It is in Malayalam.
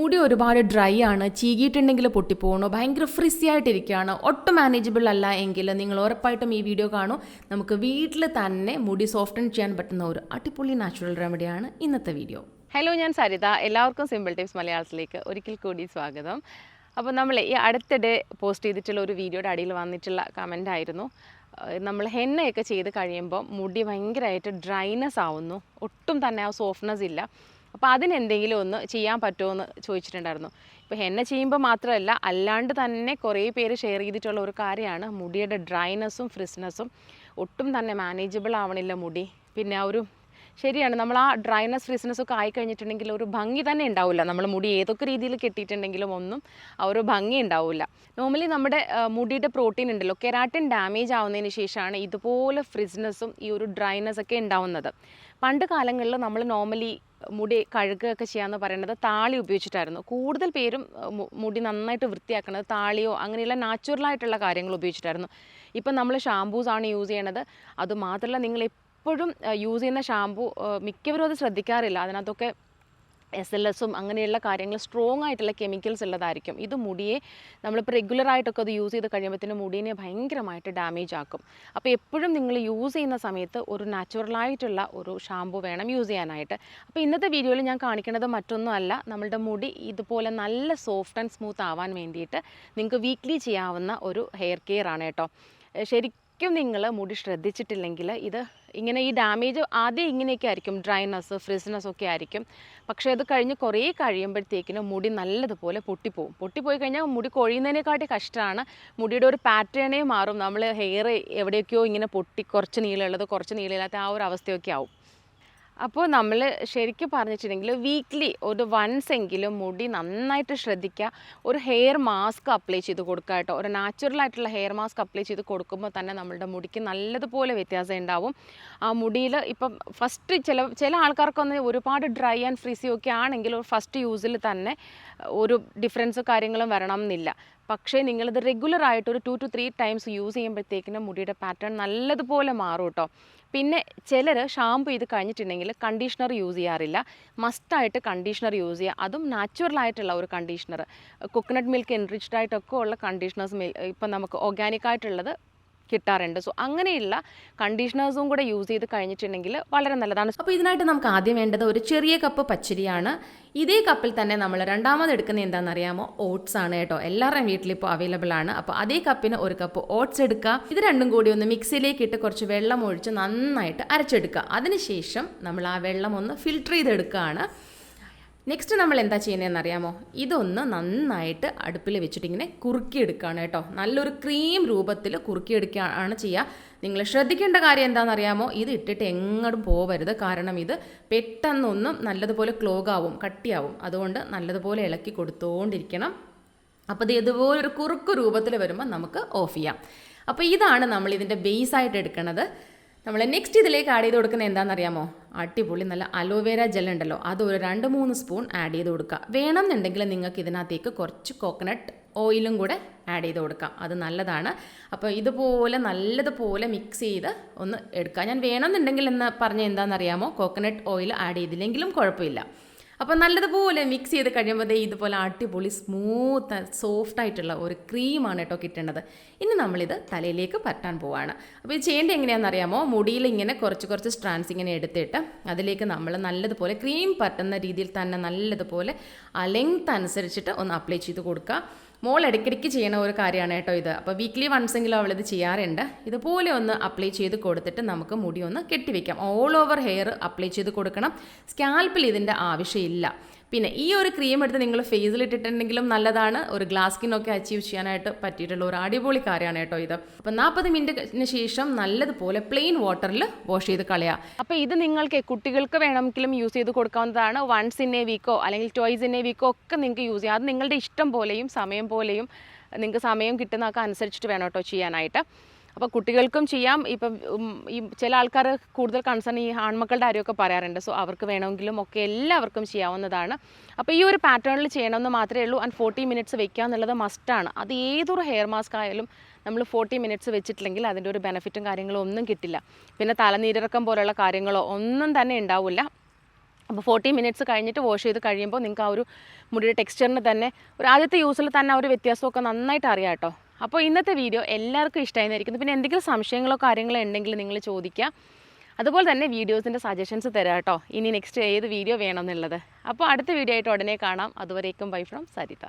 മുടി ഒരുപാട് ഡ്രൈ ആണ് ചീകിയിട്ടുണ്ടെങ്കിൽ പൊട്ടിപ്പോകണോ ഭയങ്കര ഫ്രിസി ആയിട്ടിരിക്കുകയാണ് ഒട്ടും മാനേജബിൾ അല്ല എങ്കിൽ നിങ്ങൾ ഉറപ്പായിട്ടും ഈ വീഡിയോ കാണൂ. നമുക്ക് വീട്ടിൽ തന്നെ മുടി സോഫ്റ്റൻ ചെയ്യാൻ പറ്റുന്ന ഒരു അടിപൊളി നാച്ചുറൽ റെമഡിയാണ് ഇന്നത്തെ വീഡിയോ ഹലോ ഞാൻ സരിത. എല്ലാവർക്കും സിമ്പിൾ ടിപ്സ് മലയാളത്തിലേക്ക് ഒരിക്കൽ കൂടി സ്വാഗതം. അപ്പോൾ നമ്മൾ ഈ അടുത്തിടെ പോസ്റ്റ് ചെയ്തിട്ടുള്ള ഒരു വീഡിയോയുടെ അടിയിൽ വന്നിട്ടുള്ള കമന്റ് ആയിരുന്നു. നമ്മൾ ഹെന്നയൊക്കെ ചെയ്ത് കഴിയുമ്പോൾ മുടി ഭയങ്കരമായിട്ട് ഡ്രൈനെസ് ആവുന്നു. ഒട്ടും തന്നെ ആ സോഫ്റ്റ്നെസ് ഇല്ല. അപ്പോൾ അതിനെന്തെങ്കിലും ഒന്ന് ചെയ്യാൻ പറ്റുമോ എന്ന് ചോദിച്ചിട്ടുണ്ടായിരുന്നു. ഇപ്പോൾ എന്നെ ചെയ്യുമ്പോൾ മാത്രമല്ല അല്ലാണ്ട് തന്നെ കുറേ പേര് ഷെയർ ചെയ്തിട്ടുള്ള ഒരു കാര്യമാണ് മുടിയുടെ ഡ്രൈനെസ്സും ഫ്രിസ്നെസ്സും ഒട്ടും തന്നെ മാനേജബിൾ ആവണില്ല മുടി. പിന്നെ ആ ഒരു ശരിയാണ് നമ്മൾ ആ ഡ്രൈനെസ് ഫ്രിസ്നെസ് ഒക്കെ ആയി കഴിഞ്ഞിട്ടുണ്ടെങ്കിൽ ഒരു ഭംഗി തന്നെ ഉണ്ടാവില്ല. നമ്മൾ മുടി ഏതൊക്കെ രീതിയിൽ കെട്ടിയിട്ടുണ്ടെങ്കിലും ഒന്നും ആ ഒരു ഭംഗി ഉണ്ടാവില്ല. നോർമലി നമ്മുടെ മുടിയുടെ പ്രോട്ടീൻ ഉണ്ടല്ലോ കെരാട്ടിൻ ഡാമേജ് ആവുന്നതിന് ശേഷമാണ് ഇതുപോലെ ഫ്രിസ്നെസ്സും ഈ ഒരു ഡ്രൈനെസ് ഒക്കെ ഉണ്ടാവുന്നത്. പണ്ട് കാലങ്ങളിൽ നമ്മൾ നോർമലി മുടി കഴുകുകയൊക്കെ ചെയ്യാന്ന് പറയുന്നത് താളി ഉപയോഗിച്ചിട്ടായിരുന്നു. കൂടുതൽ പേരും മുടി നന്നായിട്ട് വൃത്തിയാക്കുന്നത് താളിയോ അങ്ങനെയുള്ള നാച്ചുറലായിട്ടുള്ള കാര്യങ്ങൾ ഉപയോഗിച്ചിട്ടായിരുന്നു. ഇപ്പം നമ്മൾ ഷാമ്പൂസ് ആണ് യൂസ് ചെയ്യണത്. അതുമാത്രമല്ല നിങ്ങൾ എപ്പോഴും യൂസ് ചെയ്യുന്ന ഷാമ്പൂ മിക്കവരും അത് ശ്രദ്ധിക്കാറില്ല. അതിനകത്തൊക്കെ എസ് എൽ എസും അങ്ങനെയുള്ള കാര്യങ്ങൾ സ്ട്രോങ് ആയിട്ടുള്ള കെമിക്കൽസ് ഉള്ളതായിരിക്കും. ഇത് മുടിയെ നമ്മളിപ്പോൾ റെഗുലറായിട്ടൊക്കെ അത് യൂസ് ചെയ്ത് കഴിയുമ്പോഴത്തേനും മുടീനെ ഭയങ്കരമായിട്ട് ഡാമേജ് ആക്കും. അപ്പോൾ എപ്പോഴും നിങ്ങൾ യൂസ് ചെയ്യുന്ന സമയത്ത് ഒരു നാച്ചുറലായിട്ടുള്ള ഒരു ഷാമ്പു വേണം യൂസ് ചെയ്യാനായിട്ട്. അപ്പോൾ ഇന്നത്തെ വീഡിയോയിൽ ഞാൻ കാണിക്കുന്നത് മറ്റൊന്നുമല്ല നമ്മളുടെ മുടി ഇതുപോലെ നല്ല സോഫ്റ്റ് ആൻഡ് സ്മൂത്ത് ആവാൻ വേണ്ടിയിട്ട് നിങ്ങൾക്ക് വീക്ക്ലി ചെയ്യാവുന്ന ഒരു ഹെയർ കെയർ ആണ് കേട്ടോ. ശരിക്കും നിങ്ങൾ മുടി ശ്രദ്ധിച്ചിട്ടില്ലെങ്കിൽ ഇത് ഇങ്ങനെ ഈ ഡാമേജ് ആദ്യം ഇങ്ങനെയൊക്കെ ആയിരിക്കും ഡ്രൈനസ് ഫ്രിസ്നെസ് ഒക്കെ ആയിരിക്കും. പക്ഷേ അത് കഴിഞ്ഞ് കുറേ കഴിയുമ്പോഴത്തേക്കിനും മുടി നല്ലതുപോലെ പൊട്ടിപ്പോവും. പൊട്ടിപ്പോയി കഴിഞ്ഞാൽ മുടി കൊഴിയുന്നതിനെക്കാട്ടി കഷ്ടമാണ്. മുടിയുടെ ഒരു പാറ്റേണേ മാറും. നമ്മൾ ഹെയർ എവിടെയൊക്കെയോ ഇങ്ങനെ പൊട്ടി കുറച്ച് നീളമുള്ളത് കുറച്ച് നീളമില്ലാത്ത ആ ഒരു അവസ്ഥയൊക്കെ ആവും. അപ്പോൾ നമ്മൾ ശരിക്കും പറഞ്ഞിട്ടുണ്ടെങ്കിൽ വീക്ക്ലി ഒരു വൺസ് എങ്കിലും മുടി നന്നായിട്ട് ശ്രദ്ധിക്കുക ഒരു ഹെയർ മാസ്ക് അപ്ലൈ ചെയ്ത് കൊടുക്കുക കേട്ടോ. ഒരു നാച്ചുറൽ ആയിട്ടുള്ള ഹെയർ മാസ്ക് അപ്ലൈ ചെയ്ത് കൊടുക്കുമ്പോൾ തന്നെ നമ്മളുടെ മുടിക്ക് നല്ലതുപോലെ വ്യത്യാസം ഉണ്ടാവും ആ മുടിയിൽ ഇപ്പം ഫസ്റ്റ് ചില ചില ആൾക്കാർക്കൊന്ന് ഒരുപാട് ഡ്രൈ ആൻഡ് ഫ്രീസി ഒക്കെ ആണെങ്കിൽ ഫസ്റ്റ് യൂസിൽ തന്നെ ഒരു ഡിഫറൻസ് കാര്യങ്ങളും വരണം എന്നില്ല പക്ഷേ നിങ്ങളിത് റെഗുലർ ആയിട്ട് ഒരു two two three times use ചെയ്യുമ്പോഴത്തേക്കിനും മുടിയുടെ പാറ്റേൺ നല്ലതുപോലെ മാറും കേട്ടോ പിന്നെ ചിലർ ഷാമ്പു ചെയ്ത് കഴിഞ്ഞിട്ടുണ്ടെങ്കിൽ കണ്ടീഷണർ യൂസ് ചെയ്യാറില്ല. മസ്റ്റായിട്ട് കണ്ടീഷണർ യൂസ് ചെയ്യുക അതും നാച്ചുറൽ ആയിട്ടുള്ള ഒരു കണ്ടീഷണർ കൊക്കനട്ട് മിൽക്ക് എൻറിച്ച്ഡ് ആയിട്ടൊക്കെ ഉള്ള കണ്ടീഷണേഴ്സ് ഇപ്പം നമുക്ക് ഓർഗാനിക് ആയിട്ടുള്ളത് കിട്ടാറുണ്ട്. സോ അങ്ങനെയുള്ള കണ്ടീഷണേഴ്സും കൂടെ യൂസ് ചെയ്ത് കഴിഞ്ഞിട്ടുണ്ടെങ്കിൽ വളരെ നല്ലതാണ്. അപ്പോൾ ഇതിനായിട്ട് നമുക്ക് ആദ്യം വേണ്ടത് ഒരു ചെറിയ കപ്പ് പച്ചരിയാണ്. ഇതേ കപ്പിൽ തന്നെ നമ്മൾ രണ്ടാമത് എടുക്കുന്നത് എന്താണെന്ന് അറിയാമോ? ഓട്സ് ആണ് കേട്ടോ. എല്ലാവരുടെയും വീട്ടിൽ ഇപ്പോൾ അവൈലബിൾ ആണ്. അപ്പോൾ അതേ കപ്പിന് ഒരു കപ്പ് ഓട്സ് എടുക്കുക. ഇത് രണ്ടും കൂടി ഒന്ന് മിക്സിയിലേക്ക് ഇട്ട് കുറച്ച് വെള്ളം ഒഴിച്ച് നന്നായിട്ട് അരച്ചെടുക്കുക. അതിനുശേഷം നമ്മൾ ആ വെള്ളം ഒന്ന് ഫിൽട്ടർ ചെയ്തെടുക്കുകയാണ്. നെക്സ്റ്റ് നമ്മൾ എന്താ ചെയ്യുന്നതെന്ന് അറിയാമോ ഇതൊന്ന് നന്നായിട്ട് അടുപ്പിൽ വെച്ചിട്ട് ഇങ്ങനെ കുറുക്കിയെടുക്കുകയാണ് കേട്ടോ. നല്ലൊരു ക്രീം രൂപത്തിൽ കുറുക്കിയെടുക്കുകയാണ് ചെയ്യുക. നിങ്ങൾ ശ്രദ്ധിക്കേണ്ട കാര്യം എന്താണെന്ന് അറിയാമോ ഇത് ഇട്ടിട്ട് എങ്ങോട്ടും പോവരുത്. കാരണം ഇത് പെട്ടെന്നൊന്നും നല്ലതുപോലെ ക്ലോഗാവും കട്ടിയാവും. അതുകൊണ്ട് നല്ലതുപോലെ ഇളക്കി കൊടുത്തുകൊണ്ടിരിക്കണം അപ്പോൾ ഇത് ഇതുപോലൊരു കുറുക്ക് രൂപത്തിൽ വരുമ്പോൾ നമുക്ക് ഓഫ് ചെയ്യാം. അപ്പോൾ ഇതാണ് നമ്മൾ ഇതിന്റെ ബേസ് ആയിട്ട് എടുക്കുന്നത് നമ്മൾ നെക്സ്റ്റ് ഇതിലേക്ക് ആഡ് ചെയ്ത് കൊടുക്കുന്നത് എന്താണെന്നറിയാമോ? അടിപൊളി നല്ല അലോവേര ജെൽ ഉണ്ടല്ലോ. അത് ഒരു രണ്ട് മൂന്ന് സ്പൂൺ ആഡ് ചെയ്ത് കൊടുക്കുക. വേണമെന്നുണ്ടെങ്കിൽ നിങ്ങൾക്ക് ഇതിനകത്തേക്ക് കുറച്ച് കോക്കനട്ട് ഓയിലും കൂടെ ആഡ് ചെയ്ത് കൊടുക്കാം അത് നല്ലതാണ്. അപ്പോൾ ഇതുപോലെ നല്ലതുപോലെ മിക്സ് ചെയ്ത് ഒന്ന് എടുക്കുക. ഞാൻ വേണമെന്നുണ്ടെങ്കിൽ എന്ന് പറഞ്ഞ എന്താണെന്നറിയാമോ? കോക്കനട്ട് ഓയിൽ ആഡ് ചെയ്തില്ലെങ്കിലും കുഴപ്പമില്ല. അപ്പോൾ നല്ലതുപോലെ മിക്സ് ചെയ്ത് കഴിയുമ്പോൾ ഇതുപോലെ അടിപൊളി സ്മൂത്ത് സോഫ്റ്റ് ആയിട്ടുള്ള ഒരു ക്രീമാണ് കേട്ടോ കിട്ടേണ്ടത്. ഇനി നമ്മളിത് തലയിലേക്ക് പറ്റാൻ പോവാണ്. അപ്പോൾ ഇത് ചെയ്യേണ്ടത് എങ്ങനെയാണെന്ന് അറിയാമോ മുടിയിൽ ഇങ്ങനെ കുറച്ച് കുറച്ച് സ്ട്രാൻസ് ഇങ്ങനെ എടുത്തിട്ട് അതിലേക്ക് നമ്മൾ നല്ലതുപോലെ ക്രീം പറ്റുന്ന രീതിയിൽ തന്നെ നല്ലതുപോലെ ആ ലെങ്ത് അനുസരിച്ചിട്ട് ഒന്ന് അപ്ലൈ ചെയ്ത് കൊടുക്കുക. മോൾ ഇടയ്ക്കിടയ്ക്ക് ചെയ്യണ ഒരു കാര്യമാണ് കേട്ടോ ഇത്. അപ്പോൾ വീക്ക്ലി വൺസ് എങ്കിലും അവളിത് ചെയ്യാറുണ്ട്. ഇതുപോലെ ഒന്ന് അപ്ലൈ ചെയ്ത് കൊടുത്തിട്ട് നമുക്ക് മുടി ഒന്ന് കെട്ടിവെക്കാം. ഓൾ ഓവർ ഹെയർ അപ്ലൈ ചെയ്ത് കൊടുക്കണം. സ്കാൽപ്പിൽ ഇതിന്റെ ആവശ്യമില്ല. പിന്നെ ഈ ഒരു ക്രീം എടുത്ത് നിങ്ങൾ ഫേസിൽ ഇട്ടിട്ടുണ്ടെങ്കിലും നല്ലതാണ്. ഒരു ഗ്ലാസ് സ്കിൻ ഒക്കെ അച്ചീവ് ചെയ്യാനായിട്ട് പറ്റിയിട്ടുള്ള ഒരു അടിപൊളി കാര്യമാണ് കേട്ടോ ഇത്. അപ്പോൾ നാൽപ്പത് മിനിറ്റിന് ശേഷം നല്ലതുപോലെ പ്ലെയിൻ വാട്ടറിൽ വാഷ് ചെയ്ത് കളയാം. അപ്പോൾ ഇത് നിങ്ങൾക്ക് കുട്ടികൾക്ക് വേണമെങ്കിലും യൂസ് ചെയ്ത് കൊടുക്കാവുന്നതാണ്. വൺസ് ഇൻ എ വീക്കോ അല്ലെങ്കിൽ ടോയ്സ് ഇൻ എ വീക്കോ ഒക്കെ നിങ്ങൾക്ക് യൂസ് ചെയ്യാം. അത് നിങ്ങളുടെ ഇഷ്ടം പോലെയും സമയം പോലെയും നിങ്ങൾക്ക് സമയം കിട്ടുന്നതൊക്കെ അനുസരിച്ചിട്ട് വേണം കേട്ടോ ചെയ്യാനായിട്ട്. അപ്പോൾ കുട്ടികൾക്കും ചെയ്യാം. ഇപ്പം ഈ ചില ആൾക്കാർ കൂടുതൽ കൺസേൺ ഈ ആൺമക്കളുടെ കാര്യമൊക്കെ പറയാറുണ്ട്. സോ അവർക്ക് വേണമെങ്കിലും ഒക്കെ എല്ലാവർക്കും ചെയ്യാവുന്നതാണ്. അപ്പോൾ ഈ ഒരു പാറ്റേണിൽ ചെയ്യണമെന്ന് മാത്രമേ ഉള്ളൂ. ആൻഡ് ഫോർട്ടി മിനിറ്റ്സ് വെക്കുക എന്നുള്ളത് മസ്റ്റാണ് അത് ഏതൊരു ഹെയർ മാസ്ക് ആയാലും നമ്മൾ ഫോർട്ടി മിനിറ്റ്സ് വെച്ചിട്ടില്ലെങ്കിൽ അതിന്റെ ഒരു ബെനിഫിറ്റും കാര്യങ്ങളും ഒന്നും കിട്ടില്ല. പിന്നെ തലനീരിറക്കം പോലുള്ള കാര്യങ്ങളോ ഒന്നും തന്നെ ഉണ്ടാവില്ല. അപ്പോൾ ഫോർട്ടി മിനിറ്റ്സ് കഴിഞ്ഞിട്ട് വാഷ് ചെയ്ത് കഴിയുമ്പോൾ നിങ്ങൾക്ക് ആ ഒരു മുടിയുടെ ടെക്സ്ചറിന് തന്നെ ഒരു ആദ്യത്തെ യൂസിൽ തന്നെ ആ ഒരു വ്യത്യാസമൊക്കെ നന്നായിട്ട് അറിയാം കേട്ടോ. അപ്പോൾ ഇന്നത്തെ വീഡിയോ എല്ലാവർക്കും ഇഷ്ടമായിരിക്കുന്നു പിന്നെ എന്തെങ്കിലും സംശയങ്ങളോ കാര്യങ്ങളോ ഉണ്ടെങ്കിൽ നിങ്ങൾ ചോദിക്കുക. അതുപോലെ തന്നെ വീഡിയോസിന്റെ സജഷൻസ് തരാം കേട്ടോ. ഇനി നെക്സ്റ്റ് ഏത് വീഡിയോ വേണമെന്നുള്ളത്. അപ്പോൾ അടുത്ത വീഡിയോ ആയിട്ട് ഉടനെ കാണാം. അതുവരേക്കും ബൈ ഫ്രം സരിത.